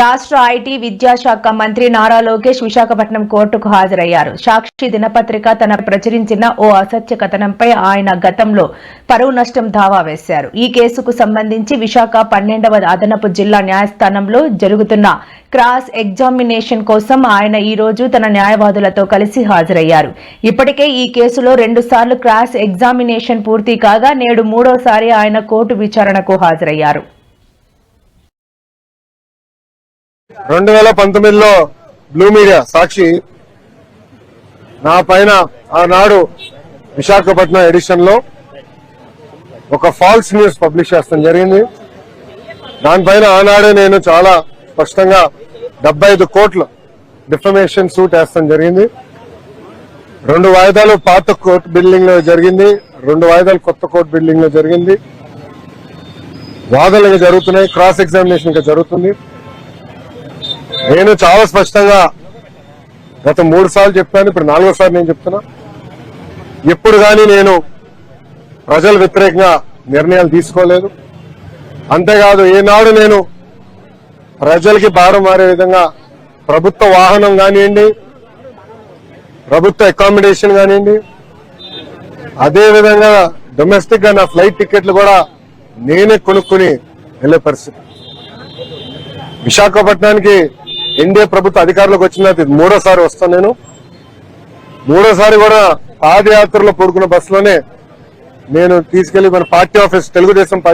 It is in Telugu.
రాష్ట్ర ఐటీ విద్యాశాఖ మంత్రి నారా లోకేష్ విశాఖపట్నం కోర్టుకు హాజరయ్యారు. సాక్షి దినపత్రిక తన ప్రచురించిన ఓ అసత్య కథనంపై ఆయన గతంలో పరువు నష్టం దావా వేశారు. ఈ కేసుకు సంబంధించి విశాఖ పన్నెండవ అదనపు జిల్లా న్యాయస్థానంలో జరుగుతున్న క్రాస్ ఎగ్జామినేషన్ కోసం ఆయన ఈ రోజు తన న్యాయవాదులతో కలిసి హాజరయ్యారు. ఇప్పటికే ఈ కేసులో రెండుసార్లు క్రాస్ ఎగ్జామినేషన్ పూర్తి కాగా నేడు మూడోసారి ఆయన కోర్టు విచారణకు హాజరయ్యారు. రెండు వేల పంతొమ్మిదిలో బ్లూ మీడియా సాక్షి నా పైన ఆనాడు విశాఖపట్నం ఎడిషన్లో ఒక ఫాల్స్ న్యూస్ పబ్లిష్ చేస్తాం జరిగింది. దానిపైన ఆనాడే నేను చాలా స్పష్టంగా డెబ్బై ఐదు కోట్ల డిఫమేషన్ సూట్ వేస్తాం జరిగింది. రెండు వాయిదాలు పాత కోర్టు బిల్డింగ్లో జరిగింది. రెండు వాయిదాలు కొత్త కోర్టు బిల్డింగ్లో జరిగింది. వాదనలు జరుగుతున్నాయి క్రాస్ ఎగ్జామినేషన్ ఇంకా జరుగుతుంది. నేను చాలా స్పష్టంగా గత మూడు సార్లు చెప్పాను ఇప్పుడు నాలుగోసారి నేను చెప్తున్నా. ఎప్పుడు కానీ నేను ప్రజల వ్యతిరేకంగా నిర్ణయాలు తీసుకోలేదు. అంతేకాదు ఏనాడు నేను ప్రజలకి భారం మారే విధంగా ప్రభుత్వ వాహనం కానివ్వండి ప్రభుత్వ అకామిడేషన్ కానివ్వండి అదేవిధంగా డొమెస్టిక్గా డొమెస్టిక్గా నా ఫ్లైట్ టికెట్లు కూడా నేనే కొనుక్కుని వెళ్ళే పరిస్థితి. విశాఖపట్నానికి ఎన్డీఏ ప్రభుత్వ అధికారంలోకి వచ్చిన ఇది మూడోసారి వస్తాను నేను. మూడోసారి కూడా పాదయాత్రలో పడుకున్న బస్సులోనే నేను తీసుకెళ్ళి మన పార్టీ ఆఫీస్ తెలుగుదేశం పార్టీ